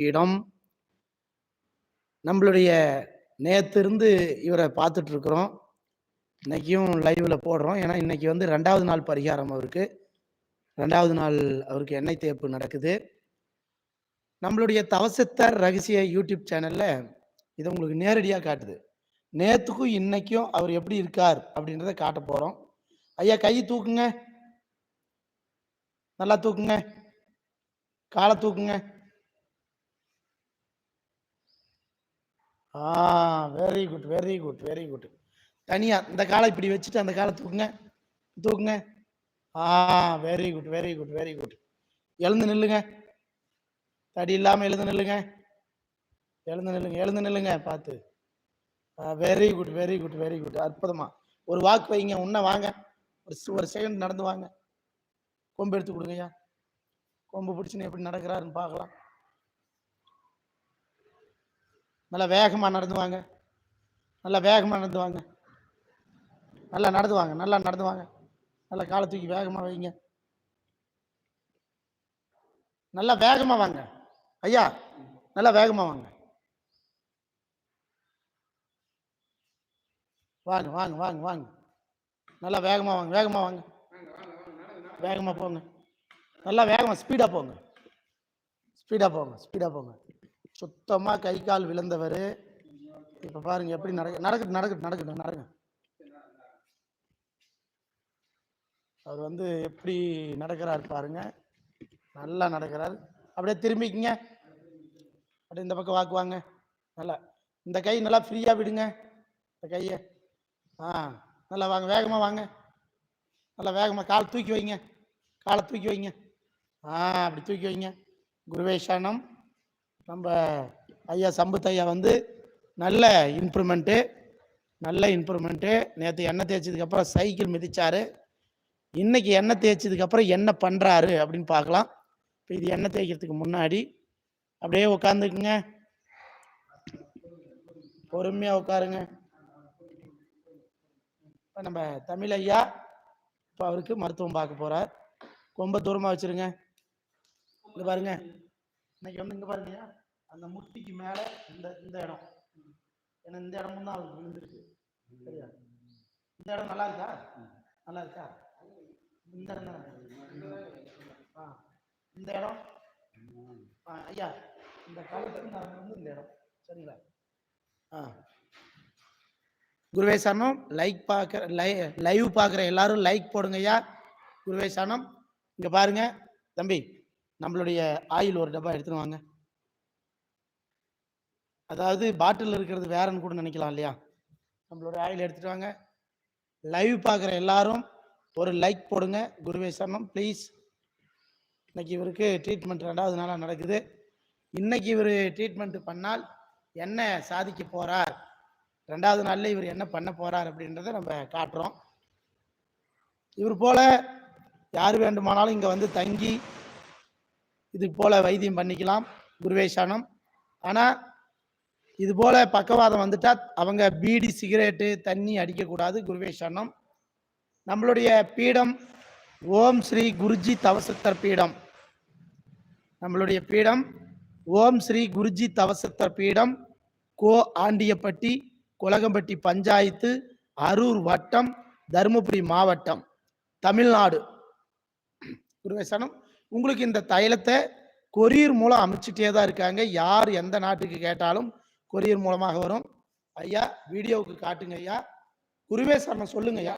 இடம். நம்மளுடைய நேத்திருந்து இவரை பார்த்துட்டு இருக்கிறோம் இன்னைக்கும் லைவ்ல போடுறோம். ஏன்னா இன்னைக்கு வந்து ரெண்டாவது நாள் பரிகாரம் அவருக்கு. ரெண்டாவது நாள் அவருக்கு எண்ணெய் தேய்ப்பு நடக்குது. நம்மளுடைய தவசத்தர் ரகசிய யூடியூப் சேனல்ல இதை உங்களுக்கு நேரடியாக காட்டுது. நேத்துக்கும் இன்னைக்கும் அவர் எப்படி இருக்கார் அப்படின்றத காட்ட போறோம். ஐயா கை தூக்குங்க. நல்லா தூக்குங்க. காலை தூக்குங்க. ஆ very good very good very good தனியா இந்த காலை இப்படி வச்சுட்டு அந்த காலை தூக்குங்க தூக்குங்க. ஆ very good very good very good எழுந்து நில்லுங்க. தடி இல்லாமல் எழுந்து நில்லுங்க. எழுந்து நில்லுங்க எழுந்து நில்லுங்க பார்த்து. Very good very good very good அற்புதமா. ஒரு வாக்கு வைங்க உன்ன வாங்க. ஒரு ஒரு செகண்ட் நடந்து வாங்க. கொம்பு எடுத்து கொடுங்கய்யா. கொம்பு பிடிச்சின்னு எப்படி நடக்கிறாருன்னு பார்க்கலாம். நல்லா வேகமாக நடந்து வாங்க நல்லா வேகமாக நடந்து வாங்க நல்லா நடந்து வாங்க நல்லா நடந்து வாங்க நல்லா காலை தூக்கி வேகமாக வைங்க. நல்லா வேகமாக வாங்க. ஐயா நல்லா வேகமாக வாங்க. வாங்க வாங்க வாங்க வாங்க. நல்லா வேகமாக வாங்க வேகமாக வாங்க. வேகமாக போங்க. நல்லா வேகமாக ஸ்பீடாக போங்க. ஸ்பீடாக போங்க ஸ்பீடாக போங்க. சுத்தமாக கை கால் விழுந்தவர். இப்போ பாருங்க எப்படி நடக்க நடக்கட்டும் நடக்கட்டும் நடக்கட்டும் நடங்க அவர் வந்து எப்படி நடக்கிறார் பாருங்க. நல்லா நடக்கிறார். அப்படியே திரும்பிக்கிங்க. அப்படியே இந்த பக்கம் வாக்குவாங்க நல்லா. இந்த கை நல்லா ஃப்ரீயாக விடுங்க. இந்த கையை. ஆ நல்லா வாங்க வேகமாக வாங்க. நல்லா வேகமாக கால் தூக்கி வைங்க. காலை தூக்கி வைங்க. ஆ அப்படி தூக்கி வைங்க. குருவேஷானம் நம்ம ஐயா சம்பத் ஐயா வந்து நல்ல இம்ப்ரூவ்மெண்ட்டு நல்ல இம்ப்ரூவ்மெண்ட்டு நேற்று எண்ணெய் தேய்ச்சதுக்கப்புறம் சைக்கிள் மிதிச்சாரு. இன்றைக்கி எண்ணெய் தேய்ச்சதுக்கப்புறம் என்ன பண்ணுறாரு அப்படின்னு பார்க்கலாம். இப்போ இது எண்ணெய் தேய்க்கிறதுக்கு முன்னாடி அப்படியே உட்காந்துக்குங்க பொறுமையாக உட்காருங்க. இப்போ நம்ம தமிழ் ஐயா இப்போ அவருக்கு மருத்துவம் பார்க்க போகிறார் ரொம்ப தூரமாக வச்சிருங்க. இங்கே பாருங்க. இன்னைக்கு வந்து இங்கே பாருங்கய்யா அந்த முட்டிக்கு மேலே இந்த இந்த இடம். ஏன்னா இந்த இடமும் தான் அவருக்கு விழுந்திருக்கு சரியா? இந்த இடம் நல்லா இருக்கா? நல்லா இருக்கா? இந்த இடம் ஆ. இந்த இடம். ஆ ஐயா இந்த காலத்துக்கு நான் வந்து இந்த இடம். சரிங்களா? ஆ. குருவே சரணம். லைக் பார்க்குற லை லைவ் பார்க்குற எல்லாரும் லைக் போடுங்க ஐயா. குருவே சரணம். இங்கே பாருங்க. தம்பி நம்மளுடைய ஆயில் ஒரு டப்பா எடுத்துன்னு வாங்க. அதாவது பாட்டில் இருக்கிறது வேறன்னு கூட நினைக்கலாம் இல்லையா? நம்மளோட ஆயில் எடுத்துட்டு வாங்க. லைவ் பார்க்குற எல்லாரும் ஒரு லைக் போடுங்க. குருவே சரணம். ப்ளீஸ் இன்னைக்கு இவருக்கு ட்ரீட்மெண்ட் ரெண்டாவது நாளாக நடக்குது. இன்னைக்கு இவர் ட்ரீட்மெண்ட் பண்ணால் என்ன சாதிக்க போகிறார் ரெண்டாவது நாளில் இவர் என்ன பண்ண போகிறார் அப்படின்றத நம்ம காட்டுறோம். இவர் போல் யார் வேண்டுமானாலும் இங்கே வந்து தங்கி இது போல் வைத்தியம் பண்ணிக்கலாம். குருவேஷானம் ஆனால் இது போல பக்கவாதம் வந்துட்டா அவங்க பீடி சிகரெட்டு தண்ணி அடிக்கக்கூடாது குருவேஷானம் நம்மளுடைய பீடம் ஓம் ஸ்ரீ குருஜி தவசத்தர் பீடம். நம்மளுடைய பீடம் ஓம் ஸ்ரீ குருஜி தவசத்தர் பீடம் கோ ஆண்டியப்பட்டி குலகம்பட்டி பஞ்சாயத்து அரூர் வட்டம் தருமபுரி மாவட்டம் தமிழ்நாடு. குருவேசனம் உங்களுக்கு இந்த தைலத்தை கொரியர் மூலம் அமைச்சிட்டே தான் இருக்காங்க. யார் எந்த நாட்டுக்கு கேட்டாலும் கொரியர் மூலமாக வரும். ஐயா வீடியோவுக்கு காட்டுங்க ஐயா. குருவேசரணம் சொல்லுங்க ஐயா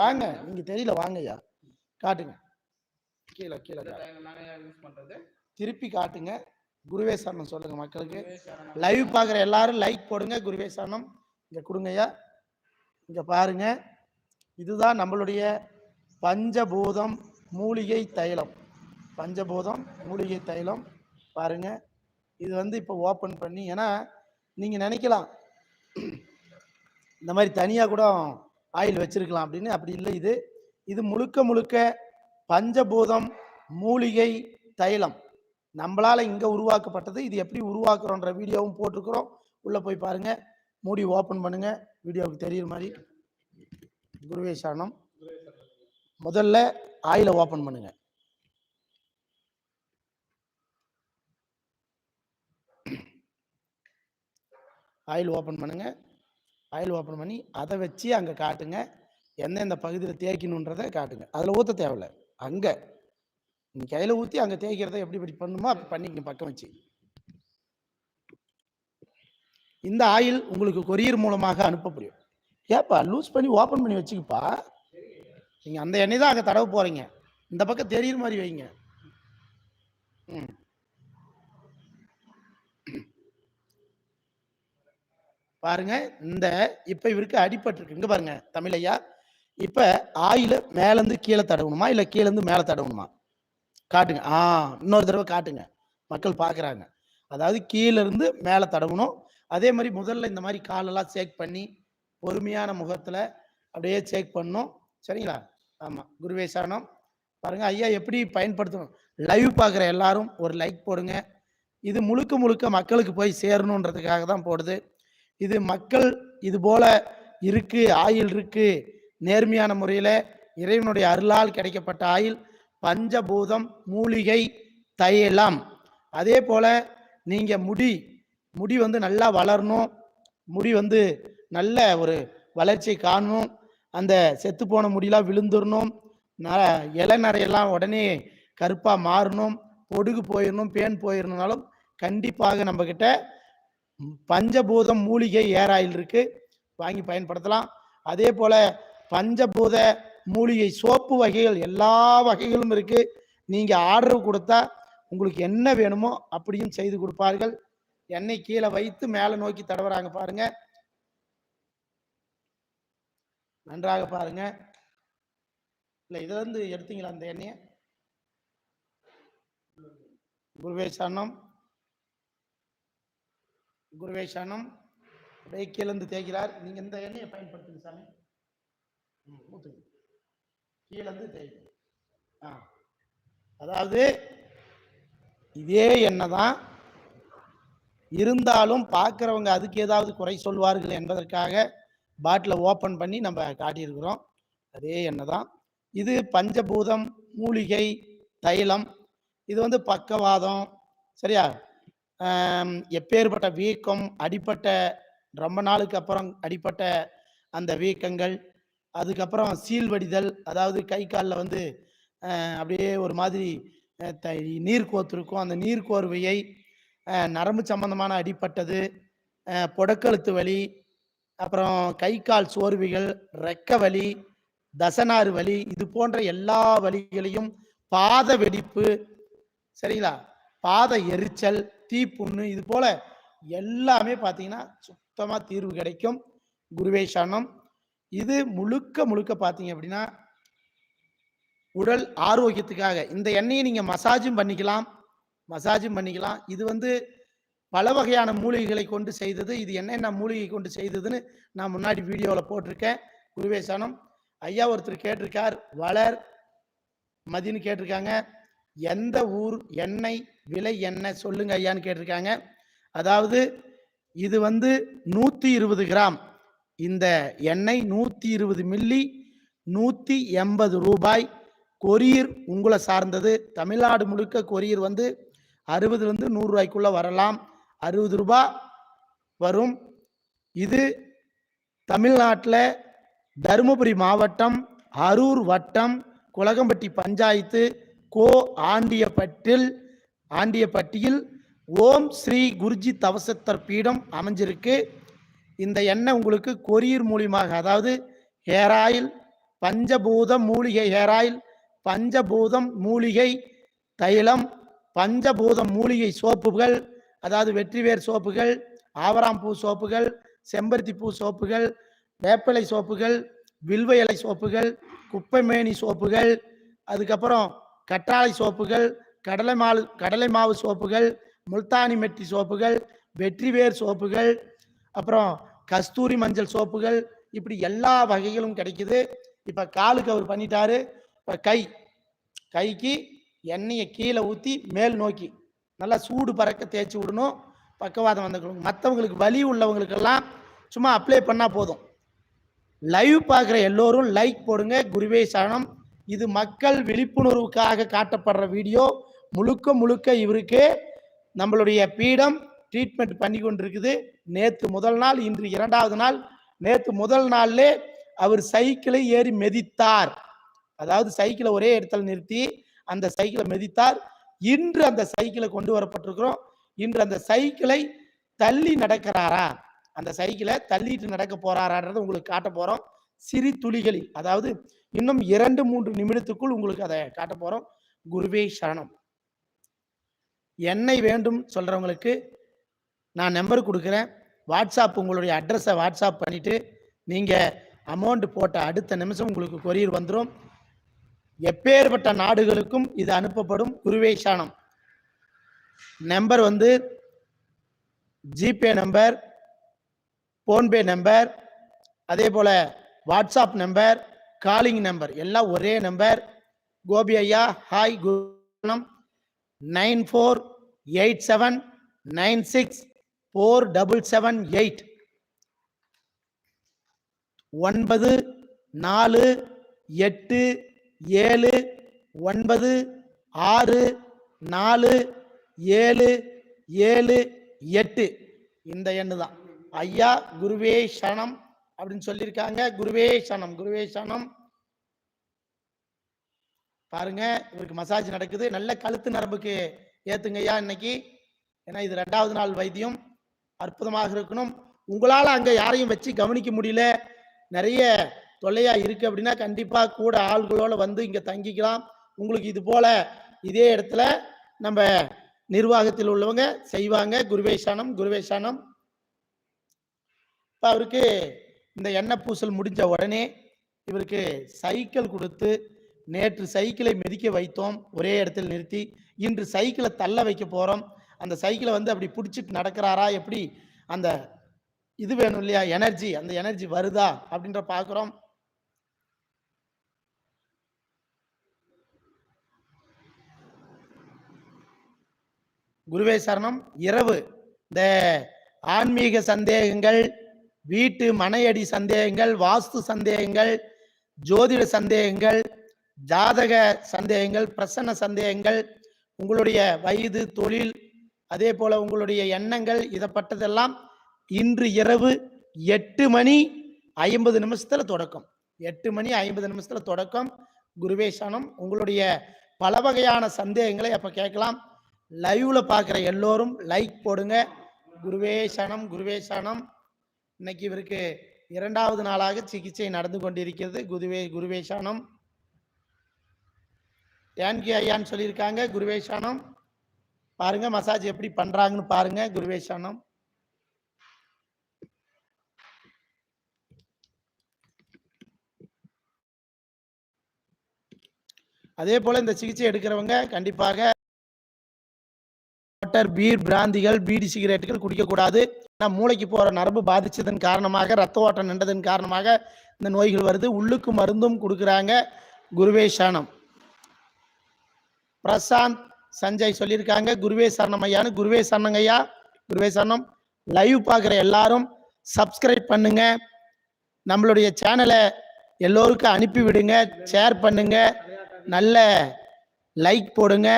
வாங்க நீங்க தெரியல வாங்க ஐயா காட்டுங்க. கீழே கீழே திருப்பி காட்டுங்க. குருவேசரணம் சொல்லுங்க மக்களுக்கு. லைவ் பார்க்குற எல்லாரும் லைக் போடுங்க குருவேசரணம் இங்க கொடுங்கய்யா. இங்க பாருங்க. இதுதான் நம்மளுடைய பஞ்சபூதம் மூலிகை தைலம். பஞ்சபூதம் மூலிகை தைலம். பாருங்க. இது வந்து இப்போ ஓப்பன் பண்ணி ஏன்னா நீங்க நினைக்கலாம். இந்த மாதிரி தனியா கூட ஆயில் வச்சிருக்கலாம் அப்படின்னு. அப்படி இல்லை. இது இது முழுக்க முழுக்க பஞ்சபூதம் மூலிகை தைலம். நம்மளால இங்க உருவாக்கப்பட்டது. இது எப்படி உருவாக்குறோன்ற வீடியோவும் போட்டிருக்கிறோம். உள்ள போய் பாருங்க. மூடி ஓபன் பண்ணுங்க. வீடியோவுக்கு தெரியுற மாதிரி. குருவே சரணம். முதல்ல ஆயில ஓபன் பண்ணுங்க. ஆயில் ஓப்பன் பண்ணுங்கள் ஆயில் ஓப்பன் பண்ணி அதை வச்சு அங்கே காட்டுங்க. எந்தெந்த பகுதியில் தேய்க்கணுன்றதை காட்டுங்க. அதில் ஊற்ற தேவையில்ல. அங்கே. நீ கையில் ஊற்றி அங்கே தேய்க்கிறத எப்படி இப்படி பண்ணுமோ அப்படி பண்ணிக்கங்க பக்கம் வச்சு. இந்த ஆயில் உங்களுக்கு கொரியர் மூலமாக அனுப்ப முடியும். ஏப்பா லூஸ் பண்ணி ஓப்பன் பண்ணி வச்சுக்கப்பா. நீங்கள் அந்த எண்ணெய் தான் அங்கே தடவை போகிறீங்க இந்த பக்கம் தெரியுற மாதிரி வைங்க. ம். பாருங்க இந்த இப்ப இவருக்கு அடிபட்டிருக்கு. இங்க பாருங்க தமிழையா இப்ப ஆயில மேலேருந்து கீழே தடவணுமா இல்ல கீழேருந்து மேலே தடவணுமா? காட்டுங்க. ஆ இன்னொரு தடவை காட்டுங்க. மக்கள் பார்க்குறாங்க அதாவது கீழே இருந்து மேலே தடவணும். அதே மாதிரி முதல்ல இந்த மாதிரி காலெல்லாம் சேக் பண்ணி பொறுமையான முகத்துல அப்படியே சேக் பண்ணணும். சரிங்களா? ஆமா. குருவேசானம் பாருங்க ஐயா எப்படி பயன்படுத்தணும்? லைவ் பார்க்குற எல்லாரும் ஒரு லைக் போடுங்க. இது முழுக்க முழுக்க மக்களுக்கு போய் சேரணுன்றதுக்காக தான் போடுது. இது மக்கள் இது போல இருக்கு ஆயில் இருக்கு. நேர்மையான முறையில் இறைவனுடைய அருளால் கிடைக்கப்பட்ட ஆயில் பஞ்சபூதம் மூலிகை தையலாம் அதே போல நீங்க முடி முடி வந்து நல்லா வளரணும். முடி வந்து நல்ல ஒரு வளர்ச்சி காணணும். அந்த செத்து போன முடியெல்லாம் விழுந்துடணும் ந- இலை நரையெல்லாம் உடனே கருப்பாக மாறணும். பொடுகு போயிடணும் பேன் போயிடணும்னாலும் கண்டிப்பாக நம்மக்கிட்ட பஞ்சபூதம் மூலிகை ஏர் ஆயில் இருக்கு. வாங்கி பயன்படுத்தலாம். அதே போல பஞ்சபூத மூலிகை சோப்பு வகைகள் எல்லா வகைகளும் இருக்கு. நீங்க ஆர்டர் கொடுத்தா உங்களுக்கு என்ன வேணுமோ அப்படியும் செய்து கொடுப்பார்கள். எண்ணெய் கீழே வைத்து மேலே நோக்கி தடவுறாங்க பாருங்க. நன்றாக பாருங்க. இல்லை இதுலேருந்து எடுத்தீங்களா அந்த எண்ணெயை? குருவேஷ் அண்ணம் குருவே சரணம். அப்படியே கீழேந்து தேய்க்கிறார். நீங்க இந்த எண்ணெயை பயன்படுத்துங்க சாமி. ம், ஊத்துங்க. கீழேந்து தேய்க்கும் ஆ. அதாவது இதே எண்ணெய் தான் இருந்தாலும் பார்க்குறவங்க அதுக்கு ஏதாவது குறை சொல்வார்கள் என்பதற்காக பாட்டிலை ஓப்பன் பண்ணி நம்ம காட்டியிருக்கிறோம். அதே எண்ணெய் தான். இது பஞ்சபூதம் மூலிகை தைலம். இது வந்து பக்கவாதம். சரியா? எப்பேற்பட்ட வீக்கம் அடிப்பட்ட ரொம்ப நாளுக்கு அப்புறம் அடிப்பட்ட அந்த வீக்கங்கள் அதுக்கப்புறம் சீல் வடிதல் அதாவது கை காலில் வந்து அப்படியே ஒரு மாதிரி த- நீர் கோத்திருக்கும். அந்த நீர் கோர்வையை நரம்பு சம்பந்தமான அடிப்பட்டது புடக்கழுத்து வலி அப்புறம் கை கால் சோர்வுகள் ரெக்க வலி தசனாறு வலி இது போன்ற எல்லா வலிகளையும் பாத வெடிப்பு சரிங்களா? பாத எரிச்சல் தீப்புண்ணு இது போல எல்லாமே பார்த்தீங்கன்னா சுத்தமாக தீர்வு கிடைக்கும். குருவே சரணம். இது முழுக்க முழுக்க பார்த்தீங்க அப்படின்னா உடல் ஆரோக்கியத்துக்காக. இந்த எண்ணெயை நீங்கள் மசாஜும் பண்ணிக்கலாம். மசாஜும் பண்ணிக்கலாம். இது வந்து பல வகையான மூலிகைகளை கொண்டு செய்தது. இது என்னென்ன மூலிகை கொண்டு செய்ததுன்னு நான் முன்னாடி வீடியோவில் போட்டிருக்கேன். குருவேசானம் ஐயா ஒருத்தர் கேட்டிருக்கார். வளர் மதின்னு கேட்டிருக்காங்க. எந்த ஊர் எண்ணெய் விலை என்ன சொல்லுங்க ஐயான்னு கேட்டிருக்காங்க. அதாவது இது வந்து நூற்றி இருபது கிராம். இந்த எண்ணெய் நூற்றி இருபது மில்லி நூற்றி எண்பது ரூபாய். கொரியர் உங்களை சார்ந்தது. தமிழ்நாடு முழுக்க கொரியர் வந்து அறுபதுலேருந்து நூறுரூவாய்க்குள்ளே வரலாம். அறுபது ரூபாய் வரும். இது தமிழ்நாட்டில் தருமபுரி மாவட்டம் அரூர் வட்டம் குலகம்பட்டி பஞ்சாயத்து கோ ஆண்டியப்பட்டில் ஆண்டியப்பட்டியில் ஓம் ஸ்ரீ குருஜி தவசத்தர் பீடம் அமைஞ்சிருக்கு. இந்த எண்ணெய் உங்களுக்கு கொரியர் மூலியமாக அதாவது ஹேர் ஆயில் பஞ்சபூதம் மூலிகை ஹேர் ஆயில் பஞ்சபூதம் மூலிகை தைலம் பஞ்சபூதம் மூலிகை சோப்புகள் அதாவது வெற்றிவேர் சோப்புகள் ஆவராம்பூ சோப்புகள் செம்பருத்தி பூ சோப்புகள் வேப்பிலை சோப்புகள் வில்வ இலை சோப்புகள் குப்பைமேனி சோப்புகள் அதுக்கப்புறம் கற்றாழை சோப்புகள் கடலை மாவு கடலை மாவு சோப்புகள் முல்தானி மெட்டி சோப்புகள் வெற்றிவேர் சோப்புகள் அப்புறம் கஸ்தூரி மஞ்சள் சோப்புகள் இப்படி எல்லா வகைகளும் கிடைக்குது. இப்போ காலுக்கு அவர் பண்ணிட்டாரு. இப்போ கை கைக்கு எண்ணெயை கீழே ஊற்றி மேல் நோக்கி நல்லா சூடு பறக்க தேய்ச்சி விடணும். பக்கவாதம் வந்தவங்களுக்கு மற்றவங்களுக்கு வலி உள்ளவங்களுக்கெல்லாம் சும்மா அப்ளை பண்ணால் போதும். லைவ் பார்க்குற எல்லோரும் லைக் போடுங்க. குருவே சரணம். இது மக்கள் விழிப்புணர்வுக்காக காட்டப்படுற வீடியோ. முழுக்க முழுக்க இவருக்கு நம்மளுடைய பீடம் ட்ரீட்மெண்ட் பண்ணி கொண்டிருக்குது. நேற்று முதல் நாள் இன்று இரண்டாவது நாள். நேற்று முதல் நாள்லே அவர் சைக்கிளை ஏறி மெதித்தார். அதாவது சைக்கிளை ஒரே இடத்துல நிறுத்தி அந்த சைக்கிளை மிதித்தார். இன்று அந்த சைக்கிளை கொண்டு வரப்பட்டிருக்கிறோம். இன்று அந்த சைக்கிளை தள்ளி நடக்கிறாரா? அந்த சைக்கிளை தள்ளிட்டு நடக்க போறாரான்றதை உங்களுக்கு காட்ட போறோம். சிறு துளிகளில் அதாவது இன்னும் இரண்டு மூன்று நிமிடத்துக்குள் உங்களுக்கு அதை காட்ட போறோம். குருவே சரணம். எண்ணெய் வேண்டும் சொல்றவங்களுக்கு நான் நம்பர் கொடுக்குறேன். வாட்ஸ்அப் உங்களுடைய அட்ரஸை வாட்ஸ்அப் பண்ணிட்டு நீங்க அமௌண்ட் போட்ட அடுத்த நிமிஷம் உங்களுக்கு கொரியர் வந்துடும் எப்பேற்பட்ட நாடுகளுக்கும் இது அனுப்பப்படும். குருவே சாணம் நம்பர் வந்து ஜிபே நம்பர் ஃபோன்பே நம்பர் அதே போல் வாட்ஸ்அப் நம்பர் காலிங் நம்பர் எல்லாம் ஒரே நம்பர். கோபி ஐயா hi Gunam. Nine four eight seven nine six four double seven eight. ஒன்பது நாலு எட்டு ஏழு ஒன்பது ஆறு நாலு ஏழு ஏழு எட்டு. இந்த எண்ணு தான் ஐயா குருவே சரணம். அப்படின்னு சொல்லியிருக்காங்க. குருவே சனம் குருவே சனம் பாருங்க இவருக்கு மசாஜ் நடக்குது. நல்ல கழுத்து நரம்புக்கு ஏத்துங்க ஐயா இன்னைக்கு. ஏன்னா இது ரெண்டாவது நாள் வைத்தியம். அற்புதமாக இருக்கணும். உங்களால அங்க யாரையும் வச்சு கவனிக்க முடியல. நிறைய தொல்லையா இருக்கு அப்படின்னா கண்டிப்பா கூட ஆள்களோட வந்து இங்க தங்கிக்கலாம். உங்களுக்கு இது போல இதே இடத்துல நம்ம நிர்வாகத்தில் உள்ளவங்க செய்வாங்க. குருவேஷானம் குருவேஷானம் இப்ப அவருக்கு இந்த எண்ணெய் பூசல் முடிஞ்ச உடனே இவருக்கு சைக்கிள் கொடுத்து நேற்று சைக்கிளை மிதிக்க வைத்தோம். ஒரே இடத்தில் நிறுத்தி இன்று சைக்கிளை தள்ள வைக்க போகிறோம் அந்த சைக்கிளை வந்து அப்படி பிடிச்சிட்டு நடக்கிறாரா? எப்படி? அந்த இது வேணும் இல்லையா? எனர்ஜி. அந்த எனர்ஜி வருதா? அப்படின்ற பார்க்குறோம். குருவே சரணம். இரவு. இந்த ஆன்மீக சந்தேகங்கள் வீட்டு மனையடி சந்தேகங்கள் வாஸ்து சந்தேகங்கள் ஜோதிட சந்தேகங்கள் ஜாதக சந்தேகங்கள் பிரசன்ன சந்தேகங்கள் உங்களுடைய வயது தொழில் அதே போல உங்களுடைய எண்ணங்கள் இதைப்பட்டதெல்லாம் இன்று இரவு எட்டு மணி ஐம்பது நிமிஷத்துல தொடக்கம். எட்டு மணி ஐம்பது நிமிஷத்துல தொடக்கம். குருவேஷானம் உங்களுடைய பல வகையான சந்தேகங்களை அப்போ கேட்கலாம். லைவ்ல பார்க்குற எல்லோரும் லைக் போடுங்க. குருவேஷனம் குருவேஷனம் இன்னைக்கு இவருக்கு இரண்டாவது நாளாக சிகிச்சை நடந்து கொண்டிருக்கிறது. குருவே குருவேஷானம் ஏன்கி ஐயான்னு சொல்லியிருக்காங்க. குருவேஷானம் பாருங்க மசாஜ் எப்படி பண்றாங்கன்னு பாருங்க. குருவேஷானம் அதே போல இந்த சிகிச்சை எடுக்கிறவங்க கண்டிப்பாக வாட்டர் பீர் பிராந்திகள் பீடி சிகரெட்டுகள் குடிக்கக்கூடாது. ஏன்னா மூளைக்கு போகிற நரம்பு பாதிச்சதன் காரணமாக ரத்த ஓட்டம் நின்றதன் காரணமாக இந்த நோய்கள் வருது. உள்ளுக்கு மருந்தும் கொடுக்குறாங்க. குருவே சரணம். பிரசாந்த் சஞ்சய் சொல்லியிருக்காங்க குருவே சரணம் ஐயான்னு குருவே சரணங்க ஐயா. குருவே சரணம். லைவ் பார்க்குற எல்லாரும் சப்ஸ்கிரைப் பண்ணுங்க. நம்மளுடைய சேனலை எல்லோருக்கும் அனுப்பி விடுங்க. ஷேர் பண்ணுங்க. நல்ல லைக் போடுங்க.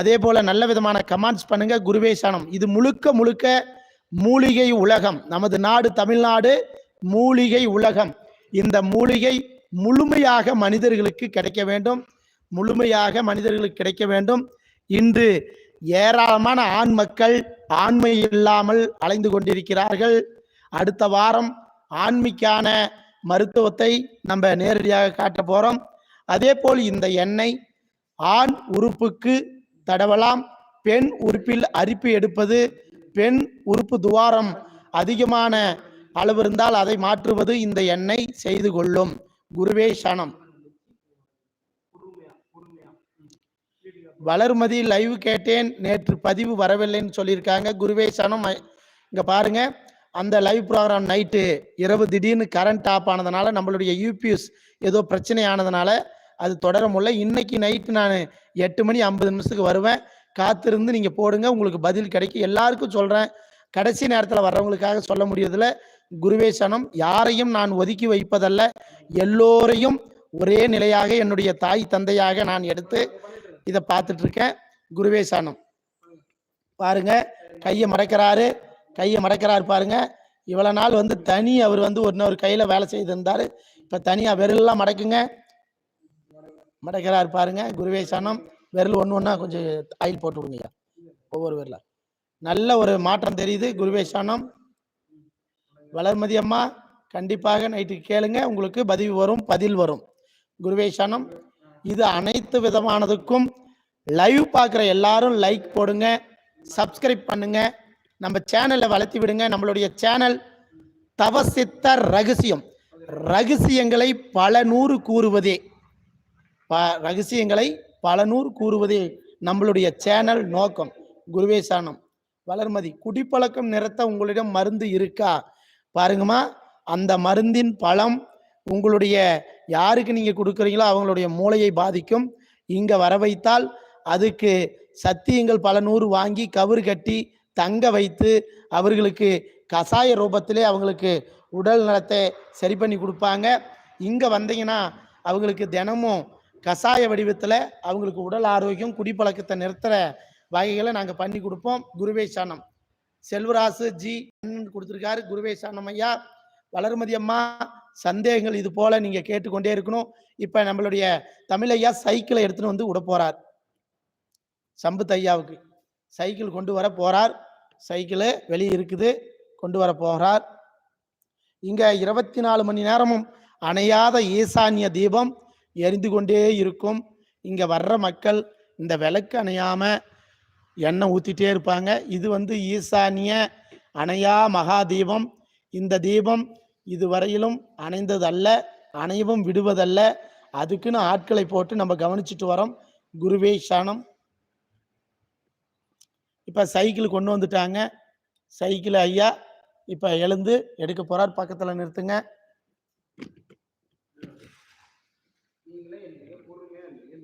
அதே போல் நல்ல விதமான கமெண்ட்ஸ் பண்ணுங்க. குருவே சரணம். இது முழுக்க முழுக்க மூலிகை உலகம் நமது நாடு தமிழ்நாடு மூலிகை உலகம். இந்த மூலிகை முழுமையாக மனிதர்களுக்கு கிடைக்க வேண்டும். முழுமையாக மனிதர்களுக்கு கிடைக்க வேண்டும். இன்று ஏராளமான ஆண் மக்கள் ஆண்மை இல்லாமல் அலைந்து கொண்டிருக்கிறார்கள். அடுத்த வாரம் ஆண்மைக்கான மருத்துவத்தை நம்ம நேரடியாக காட்ட போறோம். அதே போல் இந்த எண்ணெய் ஆண் உறுப்புக்கு தடவலாம் பெண் உறுப்பில் அரிப்பு எடுப்பது பெண் உறுப்பு துவாரம் அதிகமான அளவு இருந்தால் அதை மாற்றுவது இந்த எண்ணெய் செய்து கொள்ளும். குருவே சனம் வளர்மதி லைவ் கேட்டேன். நேற்று பதிவு வரவில்லைன்னு சொல்லியிருக்காங்க. குருவே சனம் இங்க பாருங்க. அந்த லைவ் ப்ரோக்ராம் நைட்டு இரவு திடீர்னு கரண்ட் ஆஃப் ஆனதுனால நம்மளுடைய யூபிஎஸ் ஏதோ பிரச்சனை ஆனதுனால அது தொடர முடியல இன்னைக்கு நைட்டு நான் எட்டு மணி ஐம்பது நிமிஷத்துக்கு வருவேன். காத்திருந்து நீங்க போடுங்க. உங்களுக்கு பதில் கிடைக்கும் எல்லாருக்கும் சொல்றேன். கடைசி நேரத்தில் வர்றவங்களுக்காக சொல்ல முடியறதில்ல. குருவேசனம் யாரையும் நான் ஒதுக்கி வைப்பதல்ல. எல்லோரையும் ஒரே நிலையாக என்னுடைய தாய் தந்தையாக நான் எடுத்து இதை பார்த்துட்டு இருக்கேன் குருவேசனம் பாருங்க. கையை மடக்கிறாரு. கையை மடக்கிறாரு பாருங்க. இவ்வளவு நாள் வந்து தனி அவர் வந்து இன்னொரு கையில வேலை செய்திருந்தாரு. இப்ப தனியா விரல்லாம் மடக்குங்க. மடக்கிறாரு பாருங்க. குருவேசனம் விரல் ஒன்று ஒன்றா கொஞ்சம் ஆயில் போட்டு விடுங்க ஒவ்வொரு விரல. நல்ல ஒரு மாற்றம் தெரியுது. குருவேஷானம் வளர்மதி அம்மா கண்டிப்பாக நைட்டுக்கு கேளுங்க. உங்களுக்கு பதிவு வரும் பதில் வரும். குருவேஷானம் இது அனைத்து விதமானதுக்கும் லைவ் பார்க்குற எல்லாரும் லைக் போடுங்க சப்ஸ்கிரைப் பண்ணுங்க. நம்ம சேனலை வளர்த்தி விடுங்க. நம்மளுடைய சேனல் தவசித்த ரகசியம். ரகசியங்களை பல நூறு கூறுவதே. ப- ரகசியங்களை பல நூறு கூறுவதே நம்மளுடைய சேனல் நோக்கம். குருவே சாணம். வளர்மதி குடிப்பழக்கம் நிறத்த உங்களிடம் மருந்து இருக்கா? பாருங்கம்மா அந்த மருந்தின் பழம் உங்களுடைய யாருக்கு நீங்கள் கொடுக்குறீங்களோ அவங்களுடைய மூளையை பாதிக்கும். இங்கே வர வைத்தால் அதுக்கு சத்தியங்கள் பல நூறு வாங்கி கவுறு கட்டி தங்க வைத்து அவர்களுக்கு கசாய ரூபத்திலே அவங்களுக்கு உடல் நலத்தை சரி பண்ணி கொடுப்பாங்க. இங்கே வந்தீங்கன்னா அவங்களுக்கு தினமும் கசாய வடிவத்தில் அவங்களுக்கு உடல் ஆரோக்கியம் குடிப்பழக்கத்தை நிறுத்துற வகைகளை நாங்கள் பண்ணி கொடுப்போம். குருவே சாணம் செல்வராசு ஜி கொடுத்துருக்காரு. குருவே சாணம் ஐயா வளர்மதி அம்மா சந்தேகங்கள் இது போல நீங்க கேட்டுக்கொண்டே இருக்கணும். இப்ப நம்மளுடைய தமிழையா சைக்கிளை எடுத்துன்னு வந்து விட போறார். சம்பத் ஐயாவுக்கு சைக்கிள் கொண்டு வர போறார். சைக்கிள் வெளியே இருக்குது கொண்டு வர போகிறார் இங்க இருபத்தி நாலு மணி நேரமும் அணையாத ஈசான்ய தீபம் எரிந்து கொண்டே இருக்கும். இங்கே வர்ற மக்கள் இந்த விளக்கு அணையாமல் எண்ணெய் ஊற்றிட்டே இருப்பாங்க. இது வந்து ஈசானிய அணையா மகா தீபம். இந்த தீபம் இதுவரையிலும் அணைந்ததல்ல அணைவும் விடுவதல்ல. அதுக்குன்னு ஆட்களை போட்டு நம்ம கவனிச்சுட்டு வரோம். குருவே சாணம் இப்போ சைக்கிள் கொண்டு வந்துட்டாங்க. சைக்கிள் ஐயா இப்போ எழுந்து எடுக்க போறார். பக்கத்தில் நிறுத்துங்க.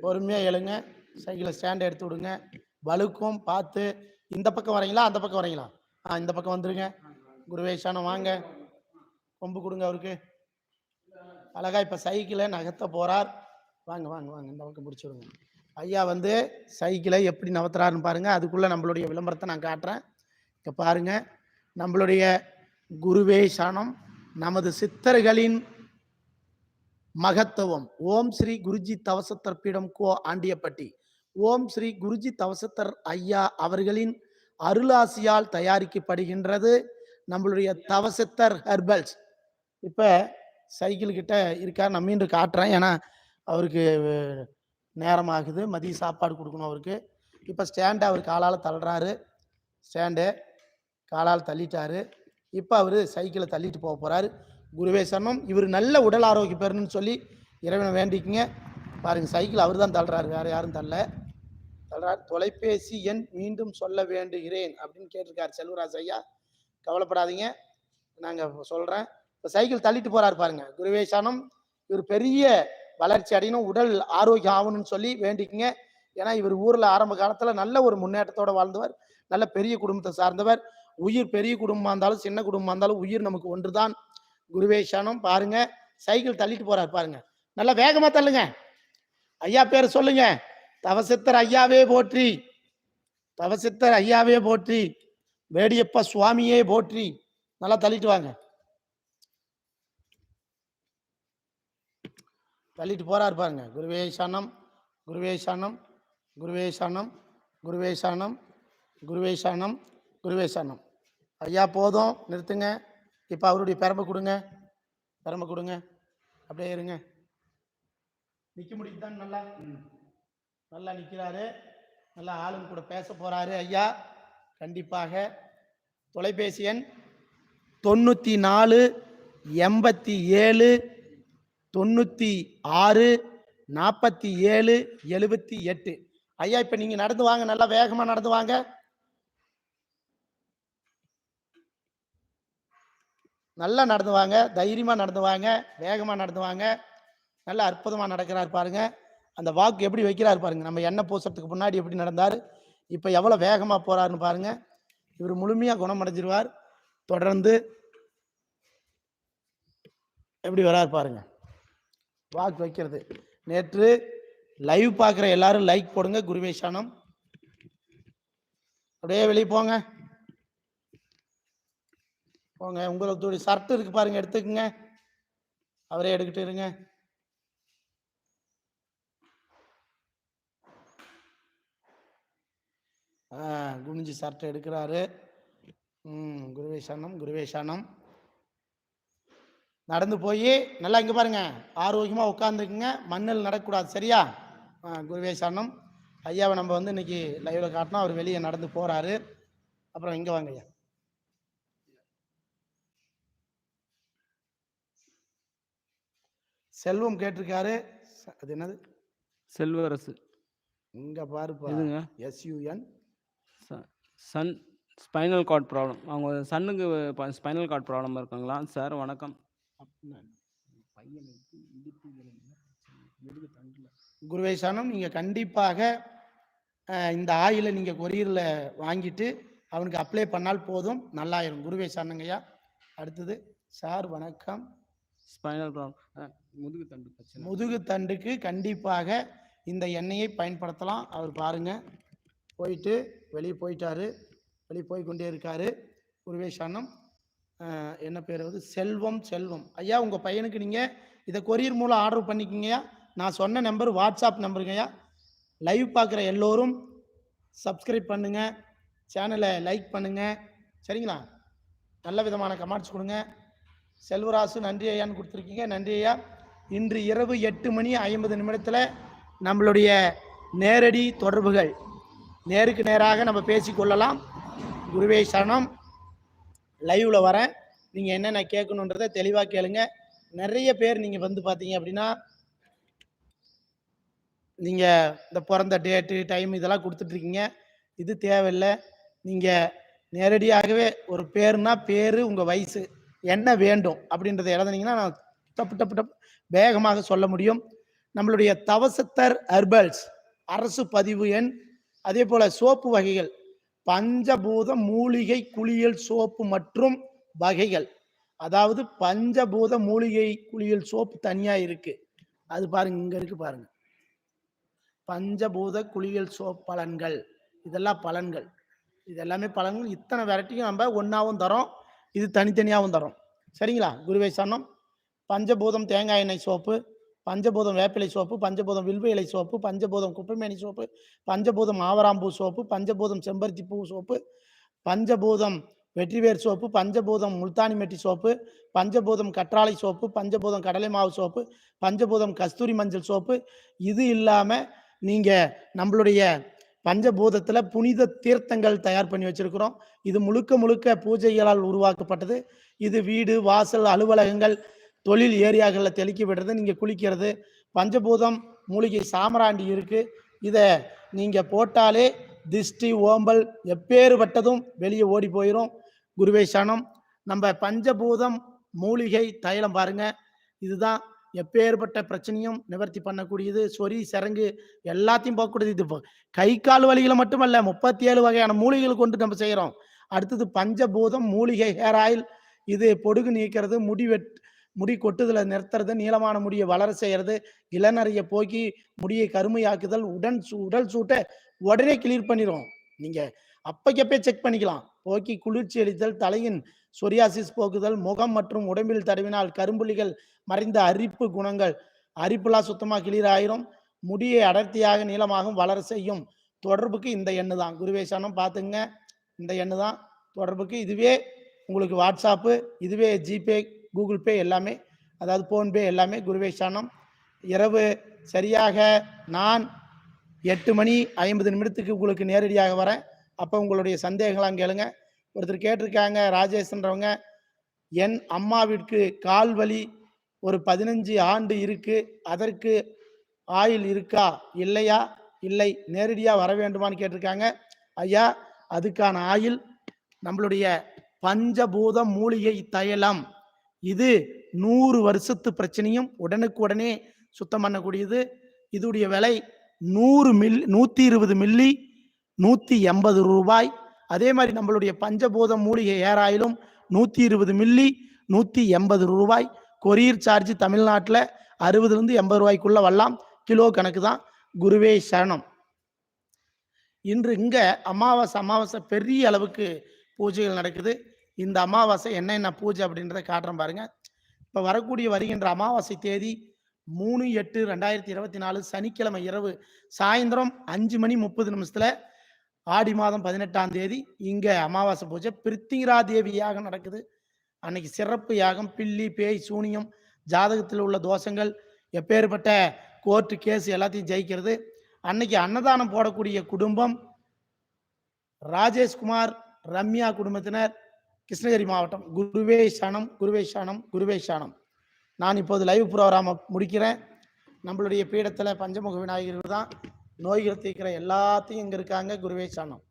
பொறுமையாக எழுங்க சைக்கிளை ஸ்டாண்ட் எடுத்து விடுங்க. வழுக்கும் பார்த்து இந்த பக்கம் வரீங்களா அந்த பக்கம் வரீங்களா? ஆ இந்த பக்கம் வந்துடுங்க குருவேஷானம் வாங்க. கொம்பு கொடுங்க அவருக்கு. அழகா இப்போ சைக்கிளை நகர்த்த போகிறார் வாங்க வாங்க வாங்க இந்த பக்கம் பிடிச்சி விடுங்க. ஐயா வந்து சைக்கிளை எப்படி நகர்த்துறாருன்னு பாருங்கள் அதுக்குள்ளே நம்மளுடைய விளம்பரத்தை நான் காட்டுறேன். இங்கே பாருங்க நம்மளுடைய குருவேஷனம் நமது சித்தர்களின் மகத்துவம். ஓம் ஸ்ரீ குருஜி தவசத்தர் பீடம் கோ ஆண்டியப்பட்டி. ஓம் ஸ்ரீ குருஜி தவசத்தர் ஐயா அவர்களின் அருளாசியால் தயாரிக்கப்படுகின்றது நம்மளுடைய தவசத்தர் ஹெர்பல்ஸ். இப்போ சைக்கிள் கிட்ட இருக்கார் நான் மீண்டும் காட்டுறேன். ஏன்னா அவருக்கு நேரமாகுது. மதிய சாப்பாடு கொடுக்கணும் அவருக்கு. இப்போ ஸ்டாண்டை அவர் காலால் தள்ளுறாரு. ஸ்டாண்டு. காலால் தள்ளிட்டாரு. இப்போ அவர் சைக்கிளை தள்ளிட்டு போக போகிறாரு குருவே சர்மம் இவர் நல்ல உடல் ஆரோக்கியம் பெறணும்னு சொல்லி இறைவனை வேண்டிக்குங்க. பாருங்க சைக்கிள் அவர் தான் தள்ளுறாரு. வேற யாரும் தள்ள தள்ளுறாரு. தொலைபேசி எண் மீண்டும் சொல்ல வேண்டுகிறேன் அப்படின்னு கேட்டிருக்காரு செல்வராஜ் ஐயா. கவலைப்படாதீங்க. நாங்கள் சொல்கிறேன் இப்போ சைக்கிள் தள்ளிட்டு போறாரு பாருங்க. குருவே சரணம். இவர் பெரிய வளர்ச்சி அடையணும் உடல் ஆரோக்கியம் ஆகணும்னு சொல்லி வேண்டிக்குங்க. ஏன்னா இவர் ஊரில் ஆரம்ப காலத்தில் நல்ல ஒரு முன்னேற்றத்தோடு வாழ்ந்தவர். நல்ல பெரிய குடும்பத்தை சார்ந்தவர். உயிர் பெரிய குடும்பமாக இருந்தாலும் சின்ன குடும்பமாக இருந்தாலும் உயிர் நமக்கு ஒன்று தான் குருவேஷானம் பாருங்க. சைக்கிள் தள்ளிட்டு போறாரு பாருங்க. நல்லா வேகமா தள்ளுங்க. ஐயா பேர் சொல்லுங்க. தவசித்தர் ஐயாவே போற்றி. தவசித்தர் ஐயாவே போற்றி. வேடியப்ப சுவாமியே போற்றி. நல்லா தள்ளிட்டு வாங்க. தள்ளிட்டு போறாரு பாருங்க. குருவேஷானம் குருவேஷானம் குருவேஷானம் குருவேஷானம் குருவேஷானம் குருவேஷானம் ஐயா போதும். நிறுத்துங்க. இப்போ அவருடைய பெரம்பு கொடுங்க. பெரம்பு கொடுங்க. அப்படியே இருங்க. நிற்க முடியுதுதான் நல்லா. நல்லா நிற்கிறாரு நல்லா ஆளுங்க கூட பேச போகிறாரு ஐயா. கண்டிப்பாக. தொலைபேசி எண் தொண்ணூற்றி நாலு எண்பத்தி ஏழு தொண்ணூற்றி ஆறு நாற்பத்தி ஏழு எழுபத்தி எட்டு. ஐயா இப்போ நீங்கள் நடந்து வாங்க. நல்லா வேகமாக நடந்து வாங்க. நல்லா நடந்து வாங்க தைரியமாக நடந்து வாங்க வேகமாக நடந்து வாங்க நல்லா அற்புதமாக நடக்கிறார் பாருங்க. அந்த வாக்கு எப்படி வைக்கிறார் பாருங்க. நம்ம எண்ணெய் பூசுறதுக்கு முன்னாடி எப்படி நடந்தார் இப்போ எவ்வளோ வேகமாக போகிறாருன்னு பாருங்க. இவர் முழுமையாக குணமடைஞ்சிருவார். தொடர்ந்து எப்படி வரார் பாருங்க. வாக்கு வைக்கிறது. நேற்று லைவ் பார்க்குற எல்லாரும் லைக் போடுங்க குருவேஷானம் அப்படியே வெளியே போங்க. போங்க உங்களுக்கு ஷர்ட் இருக்கு பாருங்க எடுத்துக்கங்க. அவரே எடுக்கிட்டு இருங்க. குனிஞ்சு ஷர்ட் எடுக்கிறாரு. ம் குருவே சரணம் குருவே சரணம். நடந்து போய் நல்லா இங்கே பாருங்க ஆரோக்கியமாக உட்காந்துக்குங்க மண்ணில் நடக்கக்கூடாது சரியா? ஆ குருவே சரணம். ஐயாவை நம்ம வந்து இன்னைக்கு லைவ்ல காட்டினா அவர் வெளியே நடந்து போறாரு. அப்புறம் இங்கே வாங்க ஐயா. செல்வம் கேட்டிருக்காரு. ச- அது என்னது? செல்வரசு. இங்க பாருப்பா. இதுங்க S U N son spinal cord problem. அவங்க சன்னுக்கு ஸ்பைனல் கார்ட் ப்ராப்ளம் இருக்காங்களா? சார் வணக்கம். பையனுக்கு இடுப்பு. குருவே சரணம் நீங்க கண்டிப்பாக இந்த ஆயிலை நீங்க கொரியர்ல வாங்கிட்டு அவனுக்கு அப்ளை பண்ணால் போதும். நல்லாயிரும். குருவே சரணங்கய்யா அடுத்தது சார் வணக்கம். ஸ்பைனல் ப்ராப்ளம் முதுகு தண்டு பிரச்சனை. முதுகு தண்டுக்கு கண்டிப்பாக இந்த எண்ணெயை பயன்படுத்தலாம். அவர் பாருங்க. போயிட்டு வெளியே போயிட்டாரு. வெளியே போய் கொண்டே இருக்காரு. குருவே என்ன பேர் வந்து செல்வம் செல்வம். ஐயா உங்கள் பையனுக்கு நீங்கள் இதை கொரியர் மூலம் ஆர்டர் பண்ணிக்கிங்கய்யா. நான் சொன்ன நம்பர் வாட்ஸ்அப் நம்பருங்கய்யா லைவ் பார்க்குற எல்லோரும் சப்ஸ்கிரைப் பண்ணுங்கள் சேனலை லைக் பண்ணுங்கள் சரிங்களா? நல்ல விதமான கமெண்ட்ஸ் கொடுங்க. செல்வராசு நன்றி ஐயான்னு கொடுத்துருக்கீங்க. நன்றி ஐயா. இன்று இரவு எட்டு மணி ஐம்பது நிமிடத்தில் நம்மளுடைய நேரடி தொடர்புகள். நேருக்கு நேராக நம்ம பேசிக்கொள்ளலாம் குருவே சரணம். லைவில் வரேன். நீங்கள் என்னென்ன கேட்கணுன்றதை தெளிவாக கேளுங்க. நிறைய பேர் நீங்கள் வந்து பார்த்தீங்க அப்படின்னா நீங்கள் இந்த பிறந்த டேட்டு டைம் இதெல்லாம் கொடுத்துட்ருக்கீங்க. இது தேவையில்லை. நீங்கள் நேரடியாகவே ஒரு பேருனா பேர் உங்கள் வயசு. என்ன வேண்டும் அப்படின்றத எழுதுனீங்கன்னா நான் டப்பு டப்பு டப் வேகமாக சொல்ல முடியும். நம்மளுடைய தவசத்தர் ஹெர்பல்ஸ் அரசு பதிவு எண் அதே போல சோப்பு வகைகள் பஞ்சபூத மூலிகை குளியல் சோப்பு மற்றும் வகைகள். அதாவது பஞ்சபூத மூலிகை குளியல் சோப்பு தனியா இருக்கு. அது பாருங்க இங்க இருக்கு பாருங்க. பஞ்சபூத குளியல் சோப் பலன்கள். இதெல்லாம் பலன்கள். இது எல்லாமே பலன்கள். இத்தனை வெரைட்டியும் நம்ம ஒன்றாவும் தரோம். இது தனித்தனியாகவும் தரும் சரிங்களா குருவை சன்னம் பஞ்சபூதம் தேங்காய் எண்ணெய் சோப்பு பஞ்சபூதம் வேப்பிலை சோப்பு பஞ்சபூதம் வில்வ இலை சோப்பு பஞ்சபூதம் குப்பைமேனி சோப்பு பஞ்சபூதம் ஆவராம்பூ சோப்பு பஞ்சபூதம் செம்பருத்தி பூ சோப்பு பஞ்சபூதம் வெற்றிவேர் சோப்பு பஞ்சபூதம் முல்தானி மெட்டி சோப்பு பஞ்சபூதம் கற்றாழை சோப்பு பஞ்சபூதம் கடலை மாவு சோப்பு பஞ்சபூதம் கஸ்தூரி மஞ்சள் சோப்பு இது இல்லாமல் நீங்கள் நம்மளுடைய பஞ்சபூதத்துல புனித தீர்த்தங்கள் தயார் பண்ணி வச்சிருக்கிறோம். இது முழுக்க முழுக்க பூஜைகளால் உருவாக்கப்பட்டது. இது வீடு வாசல் அலுவலகங்கள் தொழில் ஏரியாக்களில் தெளிக்க விடுறது நீங்கள் குளிக்கிறது. பஞ்சபூதம் மூலிகை சாமராண்டி இருக்குது இதை நீங்கள் போட்டாலே திஷ்டி ஓம்பல் எப்பேறுபட்டதும் வெளியே ஓடி போயிடும் குருவேஷானம் நம்ம பஞ்சபூதம் மூலிகை தைலம் பாருங்க. இதுதான் எப்பேற்பட்ட பிரச்சனையும் நிவர்த்தி பண்ணக்கூடியது சொறி சரங்கு எல்லாத்தையும் போகக்கூடியது இது இப்போ கை கால் வலிகளை மட்டுமல்ல முப்பத்தி ஏழு வகையான மூலிகைகள் கொண்டு நம்ம செய்கிறோம் அடுத்தது பஞ்சபூதம் மூலிகை ஹேர் ஆயில் இது பொடுகு நீக்கிறது முடி வெட் முடி கொட்டுதலை நிறுத்துறது நீளமான முடியை வளர செய்கிறது இளநறைய போக்கி முடியை கருமையாக்குதல் உடன் சூ- உடல் சூட்டை உடனே கிளியர் பண்ணிடும் நீங்கள் அப்பக்கப்பே செக் பண்ணிக்கலாம். போக்கி குளிர்ச்சி அளித்தல் தலையின் சொரியாசிஸ் போக்குதல் முகம் மற்றும் உடம்பில் தடவினால் கரும்புள்ளிகள் மறைந்த அரிப்பு குணங்கள். அரிப்புலாம் சுத்தமாக கிளியர் ஆயிரும். முடியை அடர்த்தியாக நீளமாகவும் வளர செய்யும். தொடர்புக்கு இந்த எண்ணு தான் குருவேசானம் பார்த்துங்க. இந்த எண்ணு தான் தொடர்புக்கு இதுவே உங்களுக்கு வாட்ஸ்அப்பு இதுவே ஜிபே கூகுள் பே எல்லாமே அதாவது ஃபோன்பே எல்லாமே குருவேசானம் இரவு சரியாக நான் எட்டு மணி ஐம்பது நிமிடத்துக்கு உங்களுக்கு நேரடியாக வரேன். அப்போ உங்களுடைய சந்தேகங்களாம் கேளுங்கள் ஒருத்தர் கேட்டிருக்காங்க ராஜேஷ்ன்றவங்க என் அம்மாவிற்கு கால் வலி ஒரு பதினஞ்சு ஆண்டு இருக்கு அதற்கு ஆயில் இருக்கா இல்லையா இல்லை நேரடியாக வர வேண்டுமான்னு கேட்டிருக்காங்க. ஐயா அதுக்கான ஆயில் நம்மளுடைய பஞ்சபூத மூலிகை தைலம். இது நூறு வருஷத்து பிரச்சனையும் உடனுக்கு உடனே சுத்தம் பண்ணக்கூடியது. இதுடைய விலை நூறு மில் நூற்றி இருபது மில்லி நூற்றி எண்பது ரூபாய். அதே மாதிரி நம்மளுடைய பஞ்சபூத மூலிகை ஏர் ஆயிலும் நூற்றி இருபது மில்லி நூற்றி எண்பது ரூபாய். கொரியர் சார்ஜ் தமிழ்நாட்டில் அறுபதுலேருந்து எண்பது ரூபாய்க்குள்ளே வரலாம். கிலோ கணக்கு தான். குருவே சரணம். இன்று இங்கே அமாவாசை அமாவாசை பெரிய அளவுக்கு பூஜைகள் நடக்குது. இந்த அமாவாசை என்னென்ன பூஜை அப்படின்றத காட்டுறேன் பாருங்க. இப்போ வரக்கூடிய வருகின்ற அமாவாசை தேதி மூணு எட்டு ரெண்டாயிரத்தி இருபத்தி நாலு சனிக்கிழமை இரவு சாயந்தரம் அஞ்சு மணி முப்பது நிமிஷத்தில் ஆடி மாதம் பதினெட்டாம் தேதி இங்கே அமாவாசை பூஜை. பிருத்திங்கரா தேவி யாகம் நடக்குது. அன்னைக்கு சிறப்பு யாகம் பில்லி பேய் சூனியம் ஜாதகத்தில் உள்ள தோஷங்கள் எப்பேற்பட்ட கோர்ட்டு கேஸ் எல்லாத்தையும் ஜெயிக்கிறது. அன்னைக்கு அன்னதானம் போடக்கூடிய குடும்பம் ராஜேஷ்குமார் ரம்யா குடும்பத்தினர் கிருஷ்ணகிரி மாவட்டம். குருவே சனம் குருவே சனம் குருவே சனம் நான் இப்போது லைவ் ப்ரோக்ராமை முடிக்கிறேன். நம்மளுடைய பீடத்தில் பஞ்சமுக விநாயகர்கள் தான். நோய்கள் தீர்க்கிற எல்லாத்தையும் இங்கே இருக்காங்க குருவே சனம்